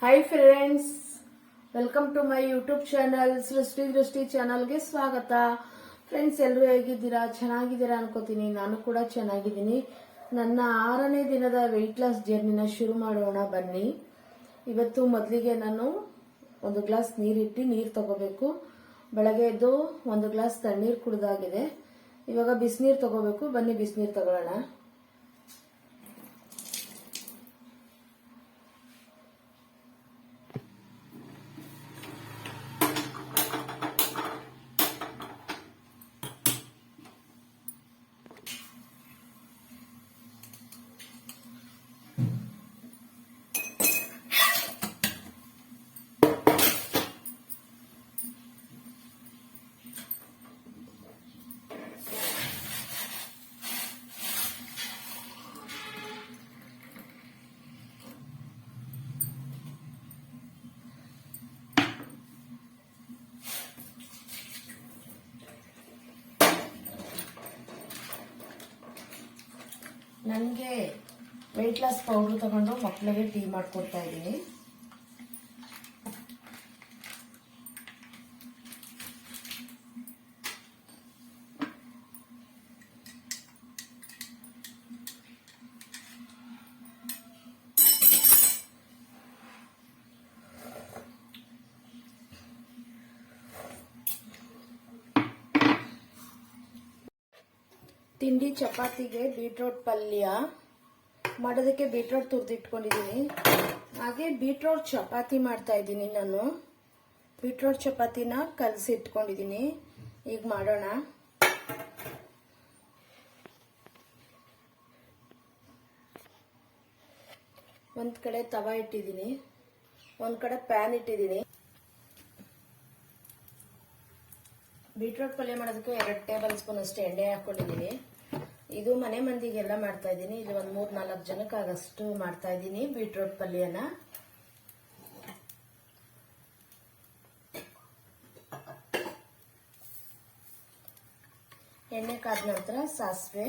Hi friends welcome to my YouTube channel Srushti Drushti ಚಾನಲ್ಗೆ ಸ್ವಾಗತ. Friends ಎಲ್ಲರೂ ಹೇಗಿದ್ದೀರಾ? ಚೆನ್ನಾಗಿದ್ದೀರಾ ಅನ್ಕೋತೀನಿ. ನಾನು ಕೂಡ ಚೆನ್ನಾಗಿದ್ದೀನಿ. ನನ್ನ ಆರನೇ ದಿನದ ವೆಯ್ಟ್ ಲಾಸ್ ಜರ್ನಿನ ಶುರು ಮಾಡೋಣ ಬನ್ನಿ. ಇವತ್ತು ಮೊದಲಿಗೆ ನಾನು ಒಂದು ಗ್ಲಾಸ್ ನೀರಿಟ್ಟು ನೀರು ತಗೋಬೇಕು. ಬೆಳಗ್ಗೆ ಎದ್ದು ಒಂದು ಗ್ಲಾಸ್ ತಣ್ಣೀರು ಕುಡ್ದಾಗಿದೆ. ಇವಾಗ ಬಿಸಿನೀರು ತಗೋಬೇಕು. ಬನ್ನಿ ಬಿಸಿನೀರು ತಗೊಳ್ಳೋಣ. ನನಗೆ ವೆಯ್ಟ್ ಲಾಸ್ ಪೌಡ್ರ್ ತಗೊಂಡು ಮಕ್ಕಳಿಗೆ ಟೀ ಮಾಡಿಕೊಡ್ತಾ ಇದ್ದೀನಿ. ತಿಂಡಿ, ಚಪಾತಿಗೆ ಬೀಟ್ರೋಟ್ ಪಲ್ಯ. ಮಾಡೋದಕ್ಕೆ ಬೀಟ್ರೋಟ್ ತುರಿದಿಟ್ಕೊಂಡಿದ್ದೀನಿ ಹಾಗೆ ಬೀಟ್ರೋಟ್ ಚಪಾತಿ ಮಾಡ್ತಾ ಇದ್ದೀನಿ ನಾನು. ಬೀಟ್ರೋಟ್ ಚಪಾತಿನ ಕಲಸಿ ಇಟ್ಕೊಂಡಿದ್ದೀನಿ ಈಗ ಮಾಡೋಣ. ಒಂದು ಕಡೆ ತವ ಇಟ್ಟಿದ್ದೀನಿ ಒಂದು ಕಡೆ ಪ್ಯಾನ್ ಇಟ್ಟಿದ್ದೀನಿ ಬೀಟ್ರೋಟ್ ಪಲ್ಯ ಮಾಡೋದಕ್ಕೆ ಎರಡು ಟೇಬಲ್ ಸ್ಪೂನ್ ಅಷ್ಟು ಎಣ್ಣೆ ಹಾಕೊಂಡಿದ್ದೀನಿ ಇದು ಮನೆ ಮಂದಿಗೆಲ್ಲ ಮಾಡ್ತಾ ಇದ್ದೀನಿ. ಇಲ್ಲಿ ಒಂದು ಮೂರ್ ನಾಲ್ಕು ಜನಕ್ಕಾಗಷ್ಟು ಮಾಡ್ತಾ ಇದ್ದೀನಿ ಬೀಟ್ರೂಟ್ ಪಲ್ಯನ. ಎಣ್ಣೆ ಕಾದ ನಂತರ ಸಾಸಿವೆ.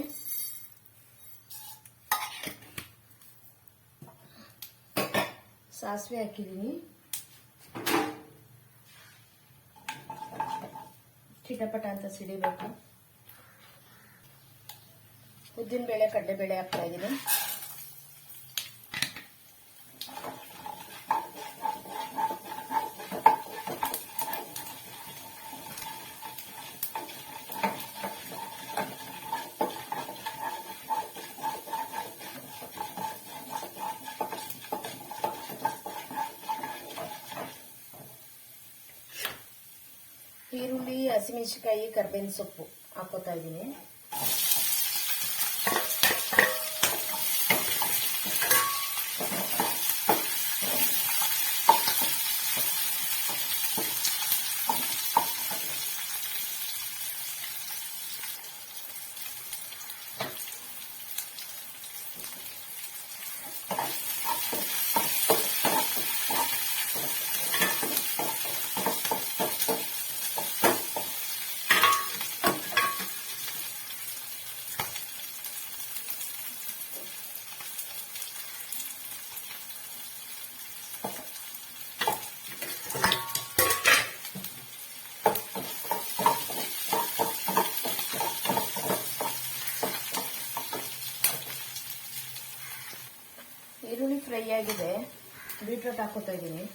ಸಾಸಿವೆ ಹಾಕಿದ್ದೀನಿ. ಚಿಟಪಟ ಅಂತ ಸಿಡಿಬೇಕು. ಉದ್ದಿನ ಬೇಳೆ ಕಡಲೆಬೇಳೆ ಹಾಕ್ತಾ ಇದ್ದೀನಿ ಈರುಳ್ಳಿ ಹಸಿಮೆಣಸಿನಕಾಯಿ ಕರ್ಬೇವಿನ ಸೊಪ್ಪು ಹಾಕೋತಾ ಇದ್ದೀನಿ ಈರುಳ್ಳಿ ಫ್ರೈ ಆಗಿದೆ ಬೀಟ್ರೋಟ್ ಹಾಕೋತಾ ಇದ್ದೀನಿ.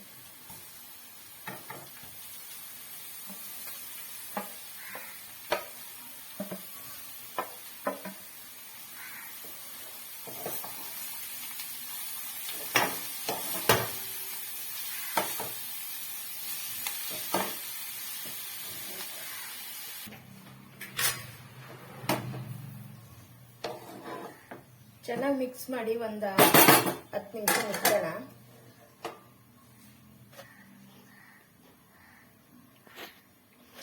ಚೆನ್ನಾಗಿ ಮಿಕ್ಸ್ ಮಾಡಿ ಒಂದು ಹತ್ತು ನಿಮಿಷ ಮುಚ್ಚೋಣ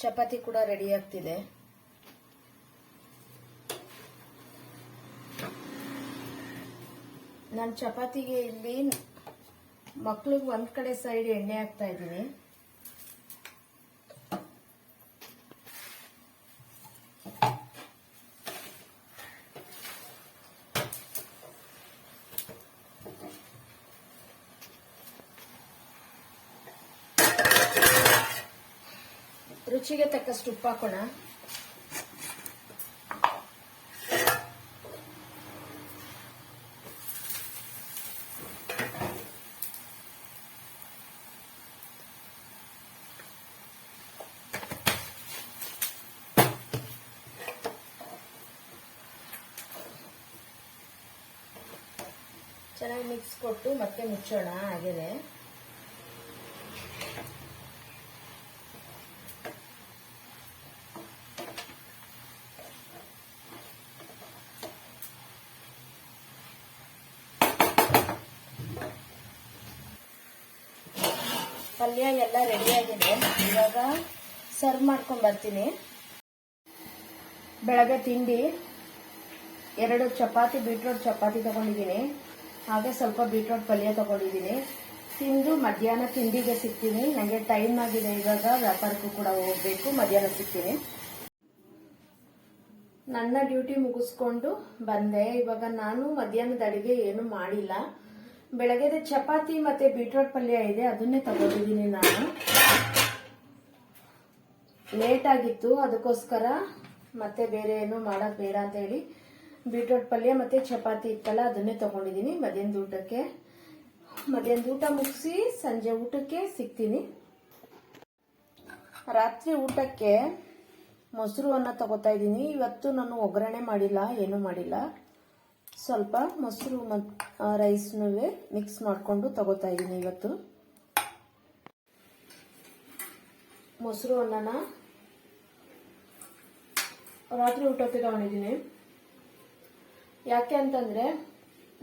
ಚಪಾತಿ ಕೂಡ ರೆಡಿ ಆಗ್ತಿದೆ. ನಾನು ಚಪಾತಿಗೆ ಇಲ್ಲಿ ಮಕ್ಳಿಗೆ ಒಂದ್ ಕಡೆ ಸೈಡ್ ಎಣ್ಣೆ ಹಾಕ್ತಾ ಇದ್ದೀನಿ. ರುಚಿಗೆ ತಕ್ಕಷ್ಟು ಉಪ್ಪು ಹಾಕೋಣ. ಚೆನ್ನಾಗಿ ಮಿಕ್ಸ್ ಕೊಟ್ಟು ಮತ್ತೆ ಮುಚ್ಚೋಣ ಹಾಗೇನೆ ಪಲ್ಯ ಎಲ್ಲ ರೆಡಿ ಆಗಿದೆ. ಇವಾಗ ಸರ್ವ್ ಮಾಡ್ಕೊಂಡು ಬರ್ತೀನಿ. ಬೆಳಗ್ಗೆ ತಿಂಡಿ, ಎರಡು ಚಪಾತಿ ಬೀಟ್ರೋಟ್ ಚಪಾತಿ ತಗೊಂಡಿದ್ದೀನಿ. ಹಾಗೆ ಸ್ವಲ್ಪ ಬೀಟ್ರೋಟ್ ಪಲ್ಯ ತಗೊಂಡಿದ್ದೀನಿ. ತಿಂದು ಮಧ್ಯಾಹ್ನ ತಿಂಡಿಗೆ ಸಿಗ್ತೀನಿ. ನನಗೆ ಟೈಮ್ ಆಗಿದೆ. ಇವಾಗ ವ್ಯಾಪಾರಕ್ಕೂ ಕೂಡ ಹೋಗ್ಬೇಕು. ಮಧ್ಯಾಹ್ನ ಸಿಗ್ತೀನಿ. ನನ್ನ ಡ್ಯೂಟಿ ಮುಗಿಸ್ಕೊಂಡು ಬಂದೆ. ಇವಾಗ ನಾನು ಮಧ್ಯಾಹ್ನದ ಅಡುಗೆ ಏನು ಮಾಡಿಲ್ಲ. ಬೆಳಗ್ಗೆದ ಚಪಾತಿ ಮತ್ತೆ ಬೀಟ್ರೋಟ್ ಪಲ್ಯ ಇದೆ, ಅದನ್ನೇ ತಗೊಂಡಿದ್ದೀನಿ ನಾನು. ಲೇಟ್ ಆಗಿತ್ತು, ಅದಕ್ಕೋಸ್ಕರ ಮತ್ತೆ ಬೇರೆ ಏನು ಮಾಡೋದು ಬೇಡ ಅಂತ ಹೇಳಿ ಬೀಟ್ರೋಟ್ ಪಲ್ಯ ಮತ್ತೆ ಚಪಾತಿ ಇತ್ತಲ್ಲ, ಅದನ್ನೇ ತಗೊಂಡಿದ್ದೀನಿ. ಮಧ್ಯಾಹ್ನದ ಊಟಕ್ಕೆ. ಮಧ್ಯಾಹ್ನದ ಊಟ ಮುಗಿಸಿ, ಸಂಜೆ ಊಟಕ್ಕೆ ಸಿಗ್ತೀನಿ. ರಾತ್ರಿ ಊಟಕ್ಕೆ ಮೊಸರು ಅನ್ನ ತಗೋತಾ ಇದ್ದೀನಿ. ಇವತ್ತು ನಾನು ಒಗ್ಗರಣೆ ಮಾಡಿಲ್ಲ, ಏನೂ ಮಾಡಿಲ್ಲ. ಸ್ವಲ್ಪ ಮೊಸರು ಮತ್ತು ರೈಸ್ನೂ ಮಿಕ್ಸ್ ಮಾಡಿಕೊಂಡು ತಗೋತಾ ಇದ್ದೀನಿ ಇವತ್ತು. ಮೊಸರು ಅನ್ನನ ರಾತ್ರಿ ಊಟಕ್ಕೆ ತಗೊಂಡಿದ್ದೀನಿ. ಯಾಕೆ ಅಂತಂದರೆ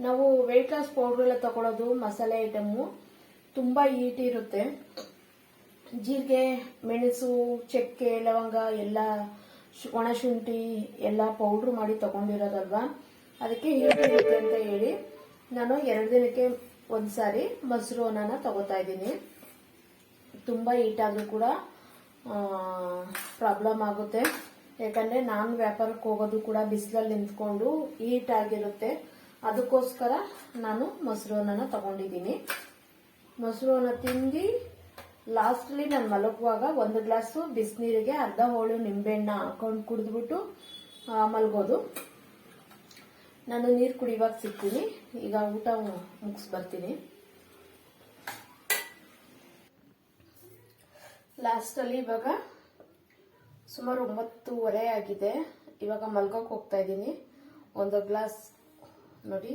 ನಾವು ವೆಯ್ಟ್ ಲಾಸ್ ಪೌಡ್ರ್ ಎಲ್ಲ ತಗೊಳ್ಳೋದು ಮಸಾಲೆ ಐಟಮು ತುಂಬ ಈಟಿ ಇರುತ್ತೆ. ಜೀರಿಗೆ, ಮೆಣಸು, ಚಕ್ಕೆ, ಲವಂಗ, ಎಲ್ಲ ಒಣಶುಂಠಿ ಎಲ್ಲ ಪೌಡ್ರ್ ಮಾಡಿ ತಗೊಂಡಿರೋದಲ್ವಾ? ಅದಕ್ಕೆ ಹೀಟ್ ಇರುತ್ತೆ ಅಂತ ಹೇಳಿ ನಾನು ಎರಡು ದಿನಕ್ಕೆ ಒಂದ್ಸಾರಿ ಮೊಸರು ಅನ್ನನ ತಗೋತಾ ಇದ್ದೀನಿ. ತುಂಬ ಆದ್ರೂ ಕೂಡ ಪ್ರಾಬ್ಲಮ್ ಆಗುತ್ತೆ. ಯಾಕಂದ್ರೆ ನಾನು ವ್ಯಾಪಾರಕ್ಕೆ ಹೋಗೋದು ಕೂಡ ಬಿಸಿಲಲ್ಲಿ ನಿಂತ್ಕೊಂಡು ಹೀಟ್ ಆಗಿರುತ್ತೆ. ಅದಕ್ಕೋಸ್ಕರ ನಾನು ಮೊಸರು ಅನ್ನನ ತಗೊಂಡಿದ್ದೀನಿ. ಮೊಸರು ಅನ್ನ ತಿಂದು ಲಾಸ್ಟ್ಲಿ ನಾನು ಮಲಗುವಾಗ ಒಂದು ಗ್ಲಾಸು ಬಿಸಿನೀರಿಗೆ ಅರ್ಧ ಹೋಳು ನಿಂಬೆಹಣ್ಣ ಹಾಕೊಂಡು ಕುಡಿದ್ಬಿಟ್ಟು ಮಲ್ಗೋದು. ನಾನು ನೀರು ಕುಡಿಯುವಾಗ ಸಿಗ್ತೀನಿ. ಈಗ ಊಟ ಮುಗಿಸ್ ಬರ್ತೀನಿ. ಲಾಸ್ಟಲ್ಲಿ ಇವಾಗ ಸುಮಾರು ಒಂಬತ್ತೂವರೆ ಆಗಿದೆ. ಇವಾಗ ಮಲ್ಗೋಕೆ ಹೋಗ್ತಾ ಇದ್ದೀನಿ. ಒಂದು ಗ್ಲಾಸ್ ನೋಡಿ.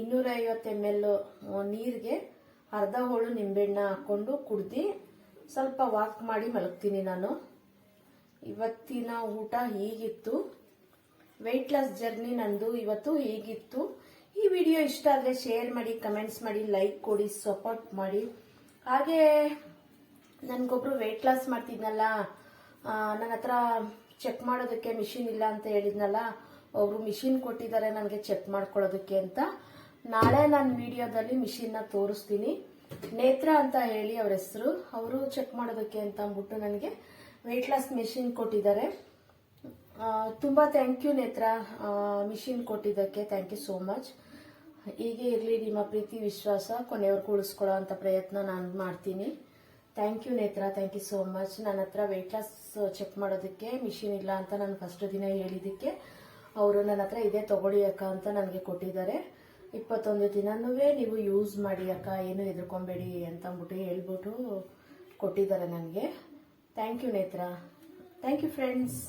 ಇನ್ನೂರ ಐವತ್ತು ಎಂ ಎಲ್ ನೀರಿಗೆ ಅರ್ಧ ಹೋಳು ನಿಂಬೆಹಣ್ಣ ಹಾಕ್ಕೊಂಡು ಕುಡ್ದು ಸ್ವಲ್ಪ ವಾಕ್ ಮಾಡಿ ಮಲಗ್ತೀನಿ ನಾನು. ಇವತ್ತಿನ ಊಟ ಹೀಗಿತ್ತು. ವೆಯ್ಟ್ ಲಾಸ್ ಜರ್ನಿ ನಂದು ಇವತ್ತು ಹೇಗಿತ್ತು. ಈ ವಿಡಿಯೋ ಇಷ್ಟ ಆದರೆ ಶೇರ್ ಮಾಡಿ ಕಮೆಂಟ್ಸ್ ಮಾಡಿ ಲೈಕ್ ಕೊಡಿ ಸಪೋರ್ಟ್ ಮಾಡಿ. ಹಾಗೆ ನನಗೊಬ್ರು ವೆಯ್ಟ್ ಲಾಸ್ ಮಾಡ್ತಿದ್ನಲ್ಲ ನನ್ನ ಹತ್ರ ಚೆಕ್ ಮಾಡೋದಕ್ಕೆ ಮಿಷಿನ್ ಇಲ್ಲ ಅಂತ ಹೇಳಿದ್ನಲ್ಲ, ಅವರು ಮಿಷಿನ್ ಕೊಟ್ಟಿದ್ದಾರೆ ನನಗೆ ಚೆಕ್ ಮಾಡ್ಕೊಳ್ಳೋದಕ್ಕೆ ಅಂತ. ನಾಳೆ ನಾನು ವಿಡಿಯೋದಲ್ಲಿ ಮಿಷಿನ್ನ ತೋರಿಸ್ತೀನಿ. ನೇತ್ರ ಅಂತ ಹೇಳಿ ಅವ್ರ ಹೆಸರು, ಅವರು ಚೆಕ್ ಮಾಡೋದಕ್ಕೆ ಅಂತ ಅಂದ್ಬಿಟ್ಟು ನನಗೆ ವೆಯ್ಟ್ ಲಾಸ್ ಮಿಷಿನ್ ಕೊಟ್ಟಿದ್ದಾರೆ. ತುಂಬಾ ಥ್ಯಾಂಕ್ ಯು ನೇತ್ರ. ಮಿಷಿನ್ ಕೊಟ್ಟಿದ್ದಕ್ಕೆ ಥ್ಯಾಂಕ್ ಯು ಸೋ ಮಚ್ ಹೀಗೆ ಇರಲಿ ನಿಮ್ಮ ಪ್ರೀತಿ, ವಿಶ್ವಾಸ ಕೊನೆಯವರೆಗೂ ಉಳಿಸ್ಕೊಳ್ಳೋ ಅಂತ ಪ್ರಯತ್ನ ನಾನು ಮಾಡ್ತೀನಿ. Thank you Netra thank you so much ನನ್ನ ಹತ್ರ ವೆಯ್ಟ್ ಲಾಸ್ ಚೆಕ್ ಮಾಡೋದಕ್ಕೆ ಮಿಷಿನ್ ಇಲ್ಲ ಅಂತ ನಾನು ಫಸ್ಟ್ ದಿನ ಹೇಳಿದ್ದಕ್ಕೆ ಅವರು ನನ್ನ ಹತ್ರ ಇದೇ ತಗೊಳ್ಳಿ ಅಕ್ಕ ಅಂತ ನನಗೆ ಕೊಟ್ಟಿದ್ದಾರೆ. ಇಪ್ಪತ್ತೊಂದು ದಿನನೂ ನೀವು ಯೂಸ್ ಮಾಡಿ ಅಕ್ಕ, ಏನು ಹೆದರ್ಕೊಬೇಡಿ ಅಂತ ಅಂದ್ಬಿಟ್ಟು ಹೇಳ್ಬಿಟ್ಟು ಕೊಟ್ಟಿದ್ದಾರೆ ನನಗೆ. Thank you Netra. Thank you friends